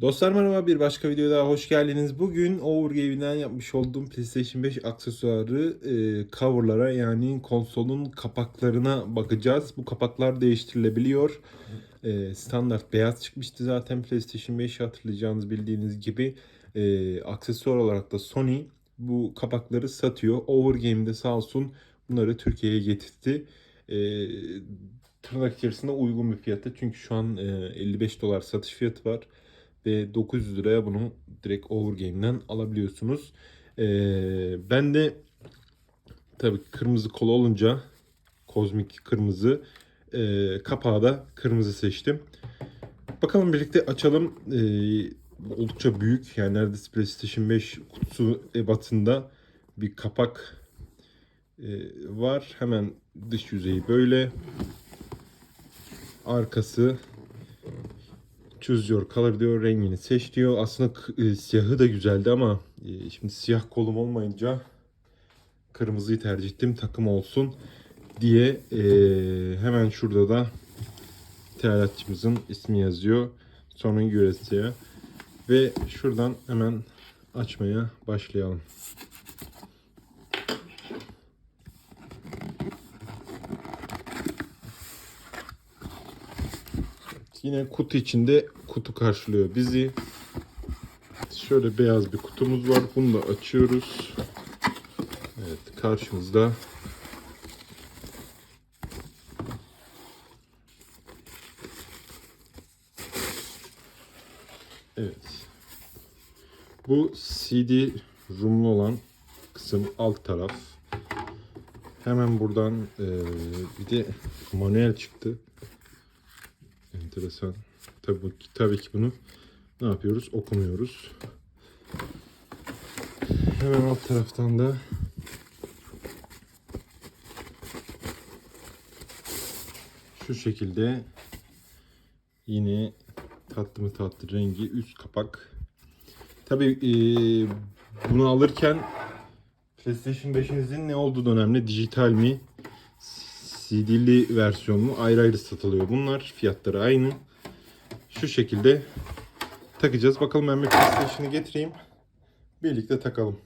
Dostlar merhaba bir başka videoya daha hoş geldiniz. Bugün Overgame'den yapmış olduğum PlayStation 5 aksesuarı e, coverlara yani konsolun kapaklarına bakacağız. Bu kapaklar değiştirilebiliyor. E, standart beyaz çıkmıştı zaten PlayStation 5 hatırlayacağınız bildiğiniz gibi. E, aksesuar olarak da Sony bu kapakları satıyor. Overgame'de sağ olsun bunları Türkiye'ye getirdi. E, tırnak içerisinde uygun bir fiyata. Çünkü şu an e, 55 dolar satış fiyatı var 900 liraya bunu direkt Overgame'den alabiliyorsunuz. Ee, ben de tabii kırmızı kola olunca kozmik kırmızı e, kapağı da kırmızı seçtim. Bakalım birlikte açalım. Ee, oldukça büyük yani neredeyse PlayStation 5 kutusu ebatında bir kapak e, var. Hemen dış yüzeyi böyle. Arkası Choose your color diyor. Rengini seç diyor. Aslında e, siyahı da güzeldi ama e, şimdi siyah kolum olmayınca kırmızıyı tercih ettim. Takım olsun diye e, hemen şurada da ithalatçımızın ismi yazıyor. Sonra Göresiye. Ve şuradan hemen açmaya başlayalım. Yine kutu içinde kutu karşılıyor bizi. Şöyle beyaz bir kutumuz var. Bunu da açıyoruz. Evet karşımızda Evet. Bu CD rumlu olan kısım alt taraf. Hemen buradan eee, bir de manuel çıktı. Enteresan. Tabii, tabii ki bunu ne yapıyoruz? Okumuyoruz. Hemen alt taraftan da şu şekilde yine tatlı mı tatlı rengi üst kapak. Tabii eee, bunu alırken PlayStation 5'inizin ne olduğu önemli. Dijital mi? CD'li versiyon mu? Ayrı ayrı satılıyor bunlar. Fiyatları aynı. Şu şekilde takacağız. Bakalım ben PlayStation'ı getireyim. Birlikte takalım.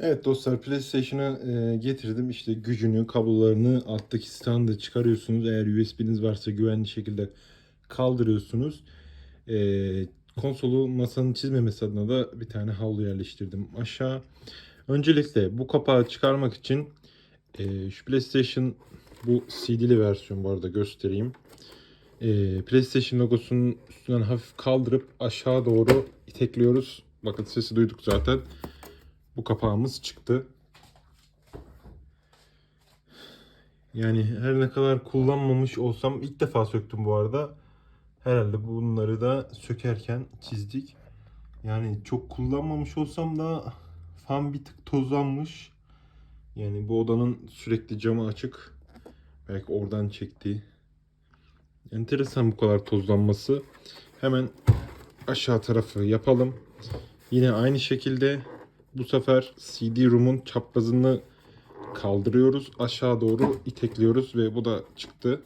Evet dostlar PlayStation'ı e, getirdim. İşte gücünü, kablolarını alttaki standı çıkarıyorsunuz. Eğer USB'niz varsa güvenli şekilde kaldırıyorsunuz. E, konsolu masanın çizmemesi adına da bir tane havlu yerleştirdim aşağı. Öncelikle bu kapağı çıkarmak için e, şu PlayStation bu CD'li versiyon bu arada göstereyim. E, PlayStation logosunun üstünden hafif kaldırıp aşağı doğru itekliyoruz. Bakın sesi duyduk zaten. Bu kapağımız çıktı. Yani her ne kadar kullanmamış olsam ilk defa söktüm bu arada. Herhalde bunları da sökerken çizdik. Yani çok kullanmamış olsam da fan bir tık tozlanmış. Yani bu odanın sürekli camı açık. Belki oradan çekti. Enteresan bu kadar tozlanması. Hemen aşağı tarafı yapalım. Yine aynı şekilde bu sefer CD room'un çaprazını kaldırıyoruz. Aşağı doğru itekliyoruz ve bu da çıktı.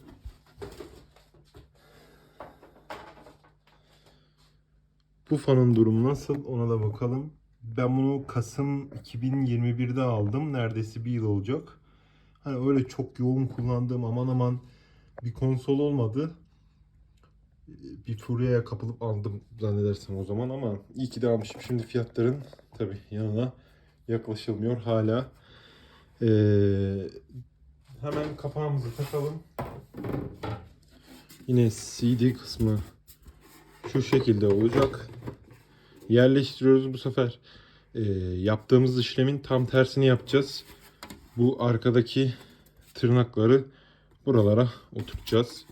Bu fanın durumu nasıl ona da bakalım. Ben bunu Kasım 2021'de aldım. Neredeyse bir yıl olacak. Hani öyle çok yoğun kullandığım aman aman bir konsol olmadı. Bir furyaya kapılıp aldım zannedersem o zaman ama iyi ki de almışım. Şimdi fiyatların tabi yanına yaklaşılmıyor hala. Ee, hemen kapağımızı takalım. Yine CD kısmı şu şekilde olacak. Yerleştiriyoruz bu sefer. Ee, yaptığımız işlemin tam tersini yapacağız. Bu arkadaki tırnakları buralara oturtacağız.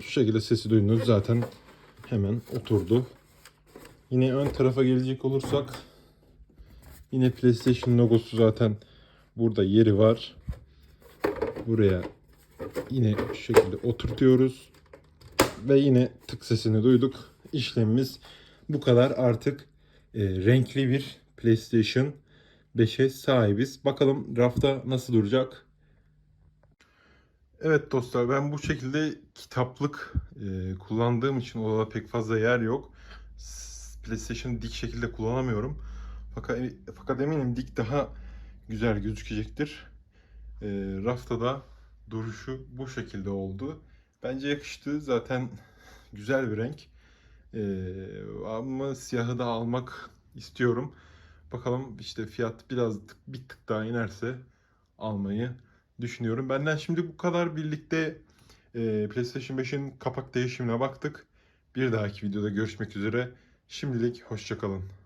Şu şekilde sesi duydunuz zaten hemen oturdu. Yine ön tarafa gelecek olursak yine PlayStation logosu zaten burada yeri var. Buraya yine şu şekilde oturtuyoruz. Ve yine tık sesini duyduk. İşlemimiz bu kadar. Artık e, renkli bir PlayStation 5'e sahibiz. Bakalım rafta nasıl duracak? Evet dostlar ben bu şekilde kitaplık e, kullandığım için odada pek fazla yer yok. PlayStation'ı dik şekilde kullanamıyorum. Fakat fakat eminim dik daha güzel gözükecektir. E, rafta da duruşu bu şekilde oldu. Bence yakıştı. Zaten güzel bir renk. E, ama siyahı da almak istiyorum. Bakalım işte fiyat biraz bir tık daha inerse almayı düşünüyorum. Benden şimdi bu kadar birlikte e, PlayStation 5'in kapak değişimine baktık. Bir dahaki videoda görüşmek üzere. Şimdilik hoşçakalın.